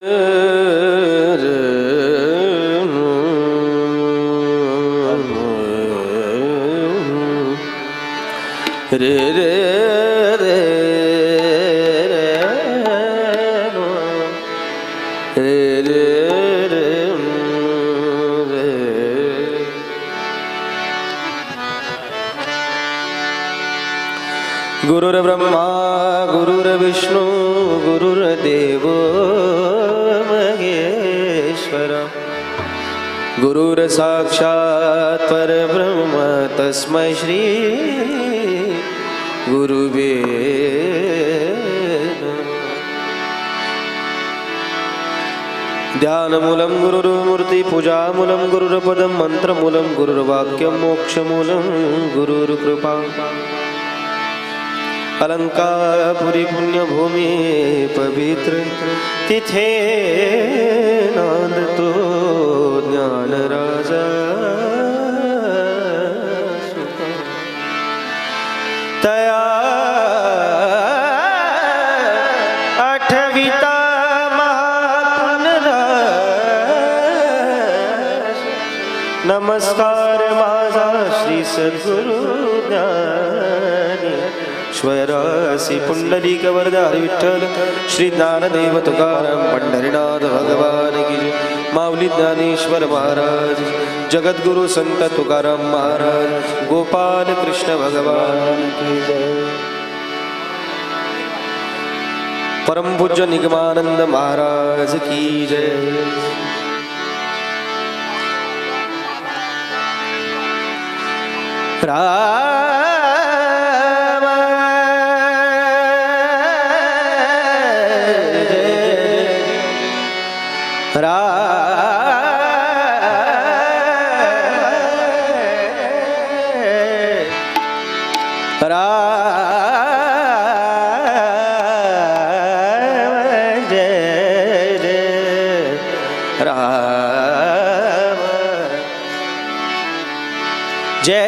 रे रे रे रे रे रे रे गुरुर्ब्रह्मा गुरुर्विष्णू गुरुर्देव गुरुर्साक्षात् परब्रह्म तस्मै श्री गुरुवे ध्यानमूलं गुरुर्मूर्तिपूजामूलं गुरुरपदं मन्त्रमूलं गुरुर्वाक्यं मोक्षमूलं गुरुर्कृपा। अलंकारपुरी पुण्यभूमी पवित्र। तिथे नांदतो ज्ञानराजा सुखा. तया आठविता महापुनरा नमस्कार माझा श्री सद्गुरु ज्ञान। स्वरासी पुंडलिक वरदार विठ्ठल श्री ज्ञानदेव तुकाराम पंढरीनाथ भगवान की माऊली ज्ञानेश्वर महाराज जगद्गुरु संत तुकाराम महाराज गोपाल कृष्ण भगवान की जय. परम पूज्य निगमानंद महाराज की जय. राम राम। जय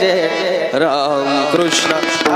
जय राम कृष्ण।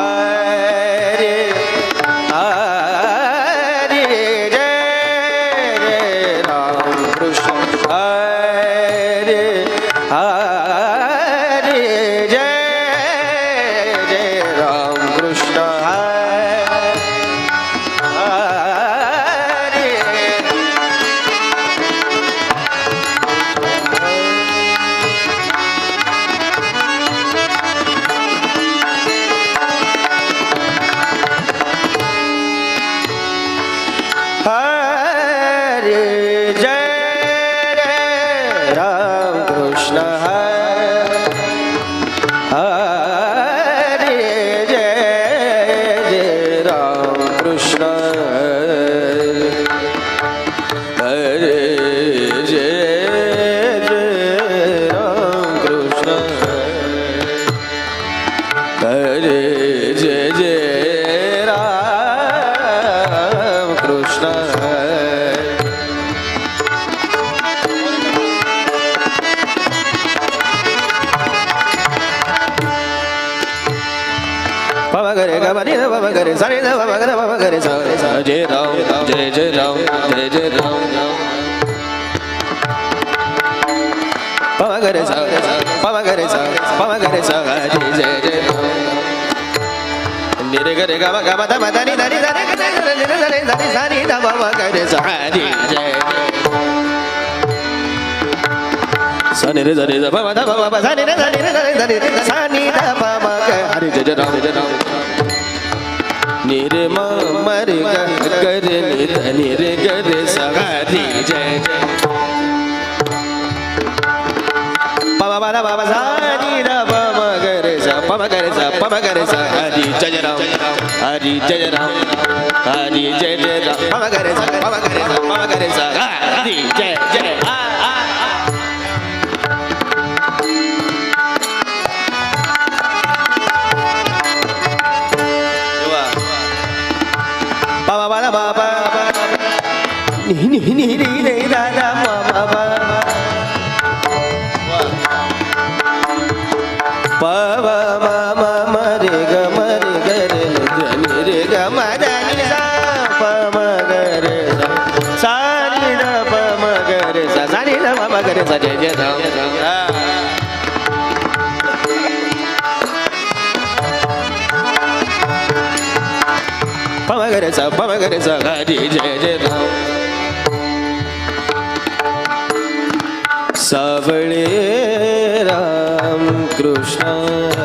गरे ग बनि ध पव गरे सरे ध पव ग ध पव गरे स रे स जय राम जय जय राम जय जय राम पव गरे स पव गरे स पव गरे स जय जय जय निरे गरे ग म ग म ध म ध नि ध नि ध रे ग ध रे ध रे ध रे ध रे स नि ध पव गरे स हरि जय स नि रे रे ध प म ध प म प स नि रे ध नि रे ध रे ध नि रे ध स नि ध प म ग हरि जय जय राम जय राम निरे म म रे ग ग रे नि ध नि रे ग रे स हरि जय जय प म प ध प म स नि ध प म ग रे स म ग रे स म ग रे स हरि जय जय राम हरि जय राम हरि जय जय राम म ग रे स प sa pa ma ga re नी द प म ग रे सा सा नी द प म सा जय जय राम हा. प रे सा प म सा हरी जय जय राम सावळे राम कृष्ण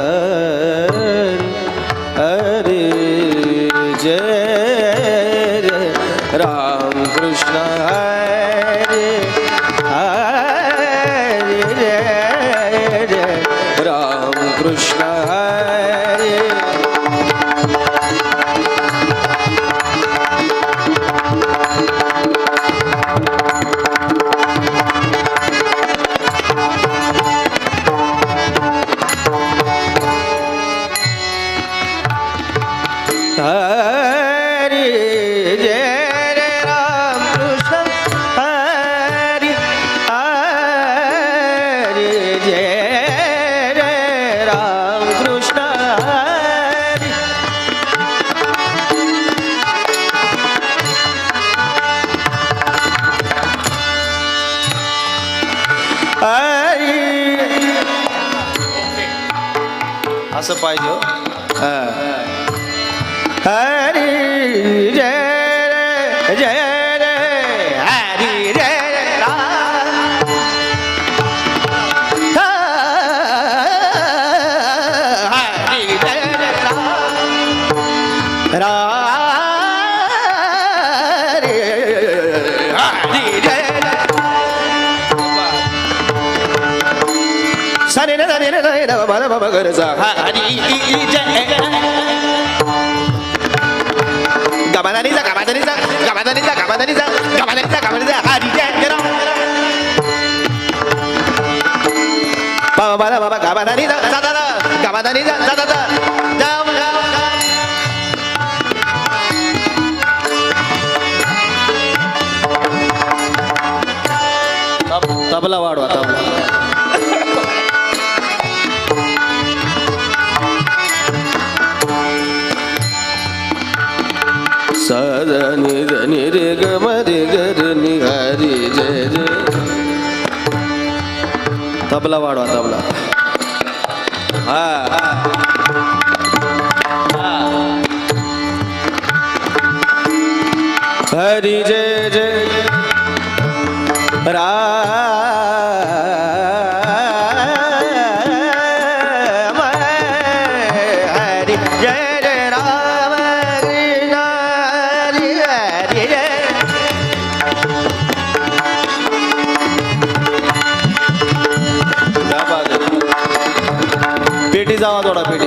असं पाहिजे हो. हरी जय जय गमादानीचा गमादानीचा गमादानीचा गमादानीचा गमादानीचा गमादानीचा हरी जय बाबा बाबा बाबा गमादानी दादा गमादानी दादा दादा तबला वाढवा तबला वाढवा तबला. हा हरी जय. जावा थोडा पेटी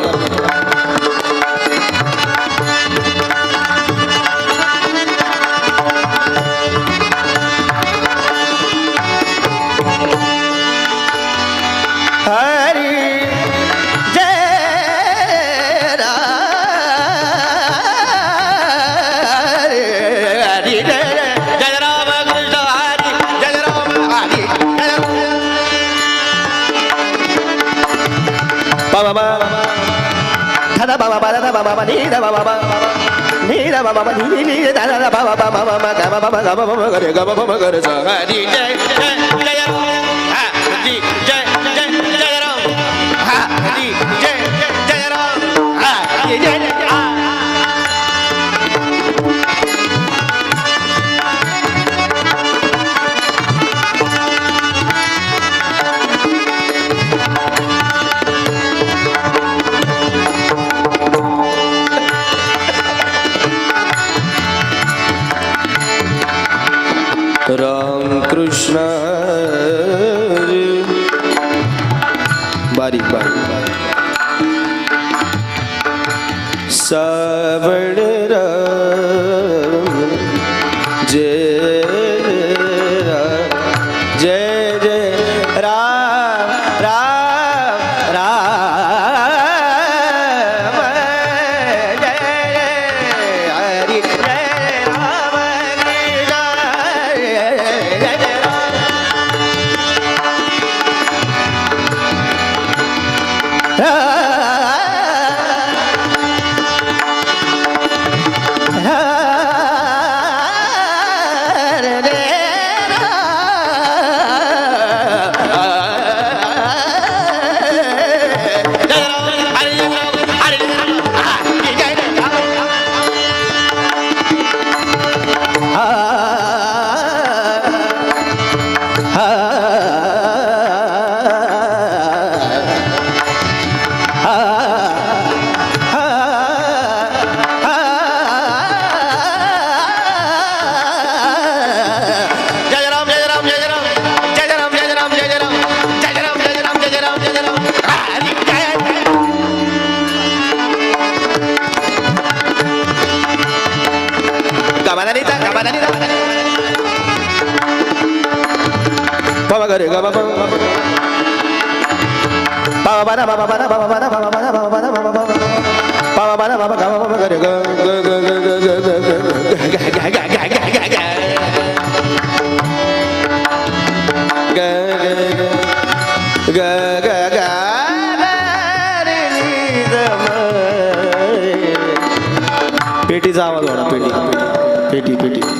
बाबा धदा बाबा बाबा बाबा बाबा नी दा बाबा बाबा नी दा बाबा बाबा नी नी नी दा दा बाबा बाबा बाबा गा बाबा गा बाबा बाबा रे गा बाबा गा रे सा हरी जय जय जय राम पेटीचा आवाज होणार पेटी पेटी पेटी.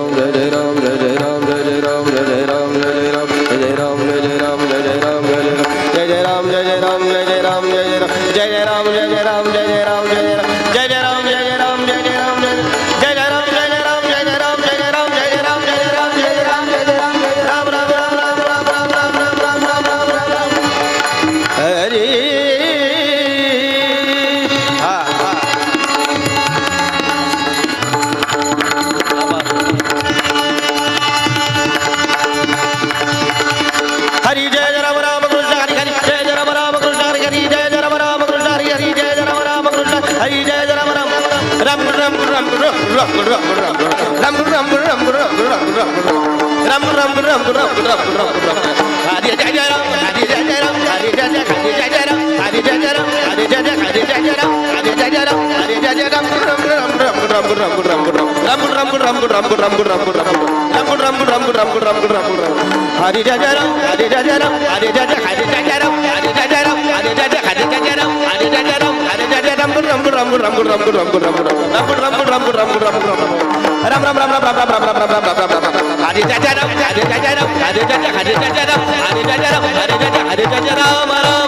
రాముడు రాముడు రాముడు రాముడు రాముడు రాముడు రాముడు రాముడు రాముడు రాముడు రాముడు రాముడు రాముడు హరి జజరం హరి జజరం హరి జజ హరి జజరం హరి జజరం హరి జజ హరి జజరం హరి జజరం హరి జజ రాముడు రాముడు రాముడు రాముడు రాముడు రాముడు రాముడు రాముడు రాముడు రాముడు రాముడు రాముడు రాముడు రామ రామ రామ రామ రామ రామ రామ రామ రామ రామ హరి జజరం హరి జజరం హరి జజ హరి జజరం హరి జజరం హరి జజ హరి జజ రామ రామ